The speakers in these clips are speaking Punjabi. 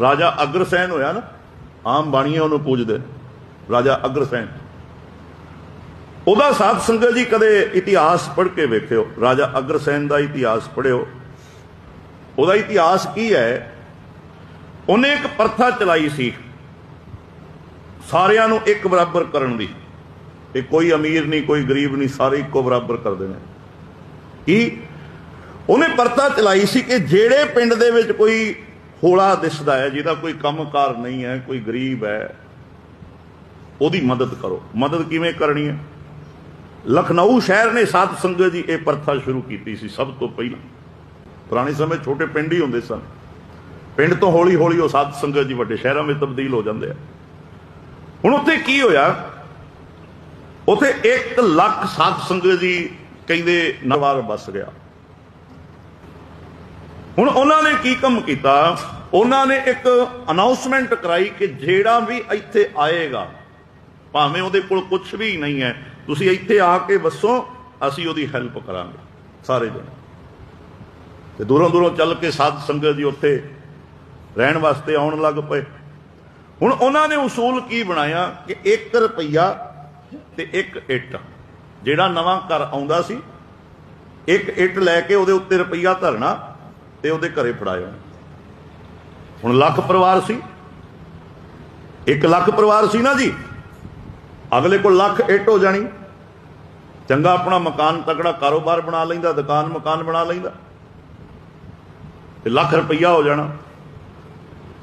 ਰਾਜਾ ਅਗਰਸੈਨ ਹੋਇਆ ਨਾ, ਆਮ ਬਾਣੀਆਂ ਉਹਨੂੰ ਪੂਜਦੇ, ਰਾਜਾ ਅਗਰਸੈਨ। ਉਹਦਾ ਸਾਧ ਸੰਗਤ ਜੀ ਕਦੇ ਇਤਿਹਾਸ ਪੜ੍ਹ ਕੇ ਵੇਖਿਓ, ਰਾਜਾ ਅਗਰਸੈਨ ਦਾ ਇਤਿਹਾਸ ਪੜ੍ਹਿਓ। ਉਹਦਾ ਇਤਿਹਾਸ ਕੀ ਹੈ? ਉਹਨੇ ਇੱਕ ਪ੍ਰਥਾ ਚਲਾਈ ਸੀ, ਸਾਰਿਆਂ ਨੂੰ ਇੱਕ ਬਰਾਬਰ ਕਰਨ ਦੀ। ਤੇ ਕੋਈ ਅਮੀਰ ਨਹੀਂ, ਕੋਈ ਗਰੀਬ ਨਹੀਂ, ਸਾਰੇ ਇੱਕੋ ਬਰਾਬਰ ਕਰਦੇ ਨੇ। ਕੀ? ਉਹਨੇ ਪ੍ਰਥਾ ਚਲਾਈ ਸੀ ਕਿ ਜਿਹੜੇ ਪਿੰਡ ਦੇ ਵਿੱਚ ਕੋਈ ਹੋਲਾ ਦਿਸਦਾ ਹੈ, ਜਿਹਦਾ ਕੋਈ ਕੰਮਕਾਰ ਨਹੀਂ ਹੈ, ਕੋਈ ਗਰੀਬ ਹੈ, ਉਹਦੀ ਮਦਦ ਕਰੋ। ਮਦਦ ਕਿਵੇਂ ਕਰਨੀ ਹੈ? ਲਖਨਊ ਸ਼ਹਿਰ ਨੇ ਸਾਧ ਸੰਗਤ ਜੀ ਇਹ ਪ੍ਰਥਾ ਸ਼ੁਰੂ ਕੀਤੀ ਸੀ ਸਭ ਤੋਂ ਪਹਿਲਾਂ। ਪੁਰਾਣੇ ਸਮੇਂ ਛੋਟੇ ਪਿੰਡ ਹੀ ਹੁੰਦੇ ਸਨ। ਪਿੰਡ ਤੋਂ ਹੌਲੀ ਹੌਲੀ ਉਹ ਸਾਧ ਸੰਗਤ ਜੀ ਵੱਡੇ ਸ਼ਹਿਰਾਂ ਵਿੱਚ ਤਬਦੀਲ ਹੋ ਜਾਂਦੇ ਆ। ਹੁਣ ਉੱਥੇ ਕੀ ਹੋਇਆ? ਉੱਥੇ 1 ਲੱਖ ਸਾਧ ਸੰਗਤ ਜੀ ਕਹਿੰਦੇ ਨਵਾਰ ਬਸ ਗਿਆ। ਹੁਣ ਉਹਨਾਂ ਨੇ ਕੀ ਕੰਮ ਕੀਤਾ? ਉਹਨਾਂ ਨੇ ਇੱਕ ਅਨਾਉਂਸਮੈਂਟ ਕਰਾਈ ਕਿ ਜਿਹੜਾ ਵੀ ਇੱਥੇ ਆਏਗਾ, ਭਾਵੇਂ ਉਹਦੇ ਕੋਲ ਕੁਝ ਵੀ ਨਹੀਂ ਹੈ, ਤੁਸੀਂ ਇੱਥੇ ਆ ਕੇ ਵਸੋ, ਅਸੀਂ ਉਹਦੀ ਹੈਲਪ ਕਰਾਂਗੇ, ਸਾਰੇ ਜਣੇ। ਤੇ ਦੂਰੋਂ ਦੂਰੋਂ ਚੱਲ ਕੇ ਸਾਧ ਸੰਗਤ ਜੀ ਉੱਥੇ ਰਹਿਣ ਵਾਸਤੇ ਆਉਣ ਲੱਗ ਪਏ। ਹੁਣ ਉਹਨਾਂ ਨੇ ਉਸੂਲ ਕੀ ਬਣਾਇਆ ਕਿ 1 ਰੁਪਈਆ ਤੇ 1 ਇੱਟ। ਜਿਹੜਾ ਨਵਾਂ ਘਰ ਆਉਂਦਾ ਸੀ, ਇੱਕ ਇੱਟ ਲੈ ਕੇ ਉਹਦੇ ਉੱਤੇ ਰੁਪਈਆ ਧਰਨਾ ਤੇ ਉਹਦੇ ਘਰੇ ਫੜਾਇਆ ਹੁਣ ਲੱਖ ਪਰਿਵਾਰ ਸੀ। 1 ਲੱਖ ਪਰਿਵਾਰ ਸੀ ਨਾ ਜੀ। ਅਗਲੇ ਕੋਲ ਲੱਖ ਇੱਟ ਹੋ ਜਾਣੀ। ਚੰਗਾ ਆਪਣਾ ਮਕਾਨ ਤਕੜਾ ਕਾਰੋਬਾਰ ਬਣਾ ਲੈਂਦਾ, ਦੁਕਾਨ ਮਕਾਨ ਬਣਾ ਲੈਂਦਾ। ਤੇ ਲੱਖ ਰੁਪਈਆ ਹੋ ਜਾਣਾ।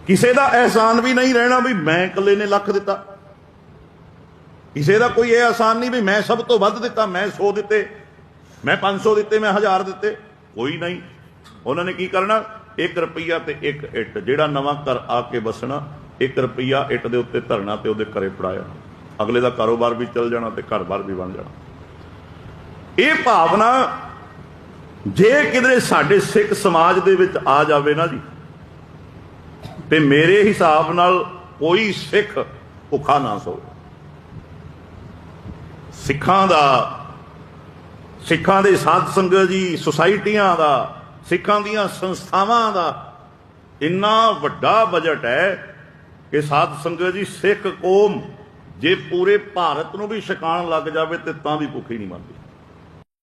ਕਿਸੇ ਦਾ ਅਹਿਸਾਨ ਵੀ ਨਹੀਂ ਰਹਿਣਾ ਵੀ ਮੈਂ ਇਕੱਲੇ ਨੇ ਲੱਖ ਦਿੱਤਾ। ਕਿਸੇ ਦਾ ਕੋਈ ਇਹ ਅਹਿਸਾਨ ਨਹੀਂ ਵੀ ਮੈਂ ਸਭ ਤੋਂ ਵੱਧ ਦਿੱਤਾ, ਮੈਂ 100 ਦਿੱਤੇ, ਮੈਂ 500 ਦਿੱਤੇ, ਮੈਂ 1000 ਦਿੱਤੇ। ਕੋਈ ਨਹੀਂ। ਉਹਨਾਂ ਨੇ ਕੀ ਕਰਨਾ? 1 ਰੁਪਈਆ ਤੇ 1 ਇੱਟ। ਜਿਹੜਾ ਨਵਾਂ ਘਰ ਆ ਕੇ ਵਸਣਾ 1 ਰੁਪਈਆ ਇੱਟ ਦੇ ਉੱਤੇ ਧਰਨਾ ਤੇ ਉਹਦੇ ਘਰੇ ਫੜਾਇਆ। ਅਗਲੇ ਦਾ ਕਾਰੋਬਾਰ ਵੀ ਚੱਲ ਜਾਣਾ ਤੇ ਘਰ-ਬਾਰ ਵੀ ਬਣ ਜਾਣਾ। ਇਹ ਭਾਵਨਾ ਜੇ ਕਿਧਰੇ ਸਾਡੇ ਸਿੱਖ ਸਮਾਜ ਦੇ ਵਿੱਚ ਆ ਜਾਵੇ ਨਾ ਜੀ, ਤੇ ਮੇਰੇ ਹਿਸਾਬ ਨਾਲ ਕੋਈ ਸਿੱਖ ਭੁੱਖਾ ਨਾ ਸੋਵੇ। ਸਿੱਖਾਂ ਦਾ, ਸਿੱਖਾਂ ਦੇ ਸਾਧ ਸੰਗਤ ਜੀ, ਸੁਸਾਇਟੀਆਂ ਦਾ ਸਿੱਖਾਂ ਦੀਆਂ ਸੰਸਥਾਵਾਂ ਦਾ ਇੰਨਾ ਵੱਡਾ ਬਜਟ ਹੈ ਕਿ ਸਾਧ ਸੰਗਤ ਜੀ ਸਿੱਖ ਕੌਮ ਜੇ ਪੂਰੇ ਭਾਰਤ ਨੂੰ ਵੀ ਛਕਾਣ ਲੱਗ ਜਾਵੇ ਤੇ ਤਾਂ ਵੀ ਭੁੱਖੀ ਨਹੀਂ ਮਰਦੀ।